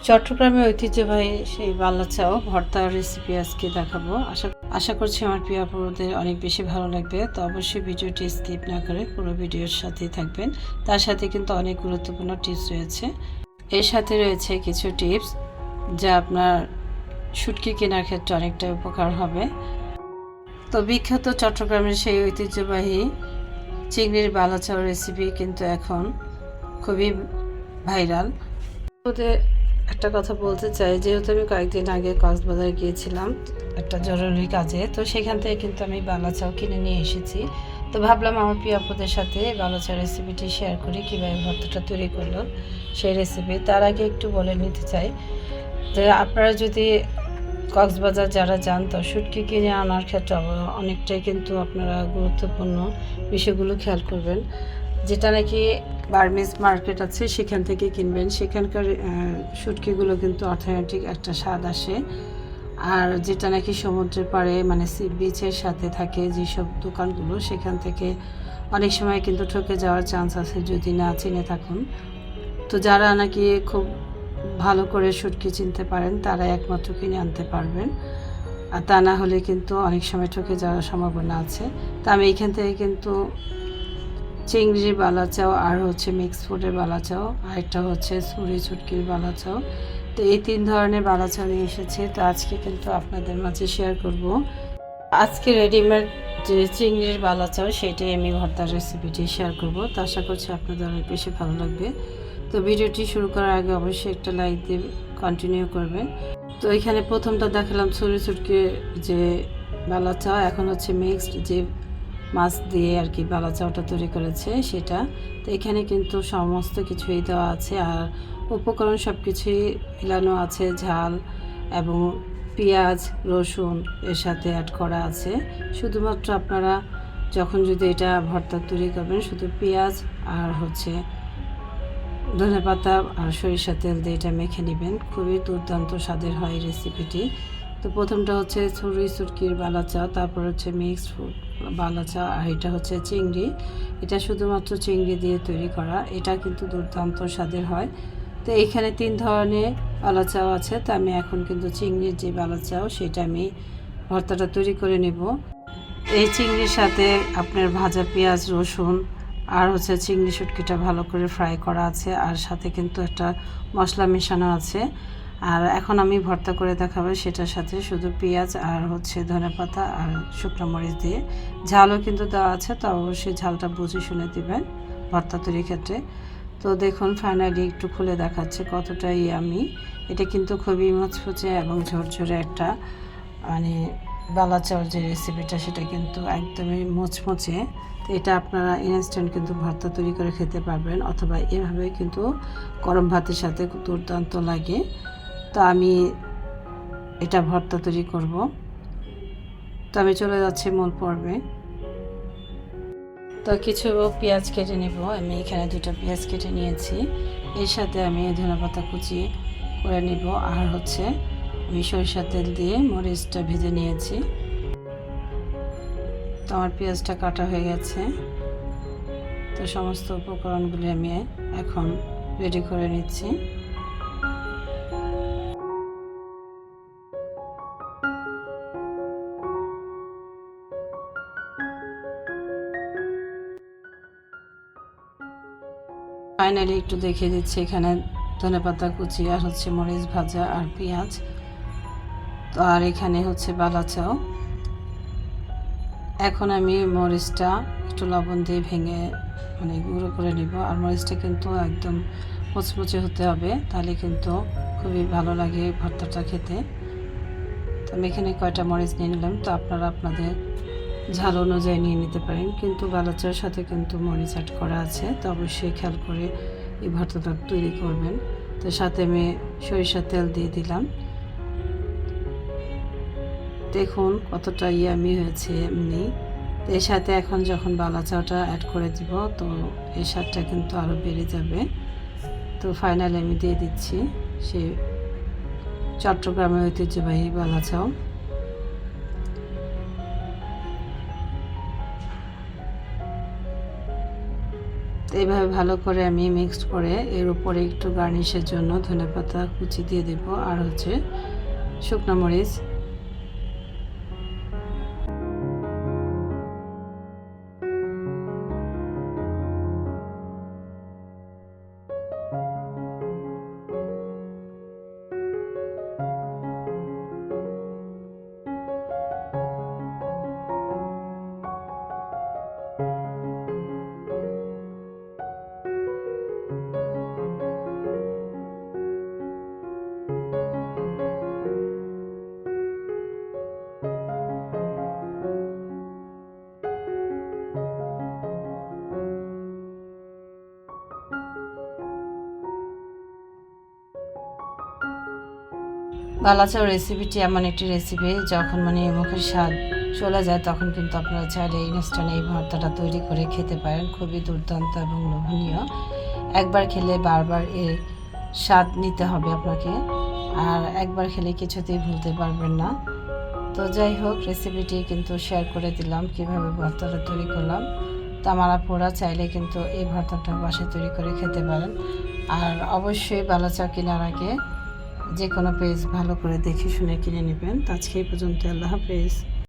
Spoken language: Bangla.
চট্টগ্রামের ঐতিহ্যবাহী সেই বাল্লা চাও ভর্তার রেসিপি আজকে দেখাবো। আশা আশা করছি আমার প্রিয় আপুদের অনেক বেশি ভালো লাগবে। তো অবশ্যই ভিডিওটি স্কিপ না করে পুরো ভিডিওর সাথেই থাকবেন। তার সাথে কিন্তু অনেক গুরুত্বপূর্ণ টিপস রয়েছে। এর সাথে রয়েছে কিছু টিপস যা আপনার শুটকি কেনার ক্ষেত্রে অনেকটা উপকার হবে। তো বিখ্যাত চট্টগ্রামের সেই ঐতিহ্যবাহী চিংড়ির বালা চাও রেসিপি কিন্তু এখন খুবই ভাইরাল একটা কথা বলতে চাই, যেহেতু আমি কয়েকদিন আগে কক্সবাজার গিয়েছিলাম একটা জরুরি কাজে, তো সেখান থেকে কিন্তু আমি বালাচাও কিনে নিয়ে এসেছি। তো ভাবলাম আমার প্রিয় আপুদের সাথে বালাচা রেসিপিটি শেয়ার করি, কীভাবে ভর্তাটা তৈরি করল সেই রেসিপি তার আগে একটু বলে নিতে চাই যে আপনারা যদি কক্সবাজার যারা যান, তো শুটকি কিনে আনার ক্ষেত্রে অনেকটাই কিন্তু আপনারা গুরুত্বপূর্ণ বিষয়গুলো খেয়াল করবেন। যেটা নাকি বার্মিজ মার্কেট আছে, সেখান থেকে কিনবেন। সেখানকার শুটকিগুলো কিন্তু অর্থনৈতিক একটা স্বাদ আসে। আর যেটা নাকি সমুদ্রের পাড়ে মানে সি বিচের সাথে থাকে যেসব দোকানগুলো, সেখান থেকে অনেক সময় কিন্তু ঠকে যাওয়ার চান্স আছে যদি না চিনে থাকুন। তো যারা নাকি খুব ভালো করে শুটকি চিনতে পারেন তারা একমাত্র কিনে আনতে পারবেন। আর তা না হলে কিন্তু অনেক সময় ঠকে যাওয়ার সম্ভাবনা আছে। তা আমি এইখান থেকে কিন্তু চিংড়ির বালা চাও আর হচ্ছে মিক্স ফুডের বালা চাও আর একটা হচ্ছে সুরি চুটকির বালা চাও তো এই তিন ধরনের বালা চাও নিয়ে এসেছে, তো আজকে কিন্তু আপনাদের মাঝে শেয়ার করব। আজকে রেডিমেড যে চিংড়ির বালা চাও সেটাই আমি ভর্তার রেসিপিটি শেয়ার করব। তো আশা করছি আপনাদের অনেক বেশি ভালো লাগবে। তো ভিডিওটি শুরু করার আগে অবশ্যই একটা লাইক দিয়ে কন্টিনিউ করবেন। তো এখানে প্রথমটা দেখালাম ছুরি ছুটকি যে বালা চাও এখন হচ্ছে মিক্সড যে মাছ দিয়ে আর কি বালা চাওটা তৈরি করেছে সেটা। তো এখানে কিন্তু সমস্ত কিছুই দেওয়া আছে আর উপকরণ সব কিছুই মিলানো আছে, ঝাল এবং পেঁয়াজ, রসুন এর সাথে অ্যাড করা আছে। শুধুমাত্র আপনারা যখন যদি এটা ভর্তা তৈরি করবেন শুধু পেঁয়াজ আর হচ্ছে ধনে পাতা আর সরিষা তেল দিয়ে এটা মেখে নেবেন। খুবই দুর্দান্ত স্বাদের হয় রেসিপিটি তো প্রথমটা হচ্ছে ছুরি সুটকির বালা চা তারপর হচ্ছে মিক্সড ফুড বালা চা আর এটা হচ্ছে চিংড়ি। এটা শুধুমাত্র চিংড়ি দিয়ে তৈরি করা। এটা কিন্তু দুর্দান্ত স্বাদের হয়। তো এখানে তিন ধরনের বালা চাও আছে। তো আমি এখন কিন্তু চিংড়ির যে বালা চাও সেটা আমি ভর্তাটা তৈরি করে নেব। এই চিংড়ির সাথে আপনার ভাজা পেঁয়াজ, রসুন, আর হচ্ছে চিংড়ি শুটকিটা ভালো করে ফ্রাই করা আছে। আর সাথে কিন্তু একটা মশলা মেশানো আছে। আর এখন আমি ভর্তা করে দেখাবো সেটার সাথে শুধু পেঁয়াজ আর হচ্ছে ধনেপাতা আর শুকনো মরিচ দিয়ে। ঝালও কিন্তু দেওয়া আছে, তো অবশ্যই ঝালটা বুঝে শুনে দিবেন ভর্তা তৈরির ক্ষেত্রে। তো দেখুন ফাইনালি একটু খুলে দেখাচ্ছে কতটা আমি। এটা কিন্তু খুবই মুচমুচে এবং ঝরঝরে একটা মানে বালাচাওর যে রেসিপিটা সেটা কিন্তু একদমই মুচমুচে। তো এটা আপনারা ইনস্ট্যান্ট কিন্তু ভর্তা তৈরি করে খেতে পারবেন, অথবা এভাবে কিন্তু গরম ভাতের সাথে দুর্দান্ত লাগে। তো আমি এটা ভর্তা তৈরি করব। তো আমি চলে যাচ্ছি মূল পর্বে। তো কিছু পেঁয়াজ কেটে নেব। আমি এখানে দুটো পেঁয়াজ কেটে নিয়েছি। এর সাথে আমি ধনেপাতা কুচি করে নিব। আর হচ্ছে আমি সরিষার তেল দিয়ে মরিচটা ভেজে নিয়েছি। তো আমার পেঁয়াজটা কাটা হয়ে গেছে। তো সমস্ত উপকরণগুলি আমি এখন রেডি করে নিচ্ছি। ফাইনালি একটু দেখিয়ে দিচ্ছি এখানে ধনেপাতা কুচি আর হচ্ছে মরিচ ভাজা আর পেঁয়াজ। তো আর এখানে হচ্ছে বালাচাও। এখন আমি মরিচটা একটু লবণ দিয়ে ভেঙে মানে গুঁড়ো করে নিব। আর মরিচটা কিন্তু একদম মুচমুচে হতে হবে, তাহলে কিন্তু খুবই ভালো লাগে ভর্তাটা খেতে। তো আমি এখানে কয়টা মরিচ নিয়ে নিলাম। তো আপনারা আপনাদের ঝাল অনুযায়ী নিয়ে নিতে পারেন। কিন্তু বালাচার সাথে কিন্তু মরিচ অ্যাড করা আছে। তো অবশ্যই খেয়াল করে এই ভর্তাটা তৈরি করবেন। তো সাথে আমি সরিষার তেল দিয়ে দিলাম। দেখুন কতটা ইয়ামি হয়েছে এমনি। এর সাথে এখন যখন বালা চাওটা অ্যাড করে দিব, তো এর স্বাদটা কিন্তু আরও বেড়ে যাবে। তো ফাইনালি আমি দিয়ে দিচ্ছি সে চট্টগ্রামের ঐতিহ্যবাহী বালা এইভাবে ভালো করে আমি মিক্সড করে এর উপরে একটু গার্নিশের জন্য ধনেপাতা কুচি দিয়ে দেব। আর হচ্ছে শুকনো মরিচ বালাচাও রেসিপিটি এমন একটি রেসিপি যখন মানে মুখের স্বাদ চলে যায়, তখন কিন্তু আপনারা চাইলে এই ইনস্ট্যান্ট এই ভর্তাটা তৈরি করে খেতে পারেন। খুবই দুর্দান্ত এবং লোভনীয়। একবার খেলে বারবার এর স্বাদ নিতে হবে আপনাকে। আর একবার খেলে কিছুতেই ভুলতে পারবেন না। তো যাই হোক রেসিপিটি কিন্তু শেয়ার করে দিলাম, কীভাবে ভর্তাটা তৈরি করলাম। তো আমার আপুরা চাইলে কিন্তু এই ভর্তাটা বাসায় তৈরি করে খেতে পারেন। আর অবশ্যই বালাচা কেনার আগে যে কোনো পেজ ভালো করে দেখে শুনে কিনে নেবেন। আজকে এই পর্যন্ত আল্লাহ হাফেজ।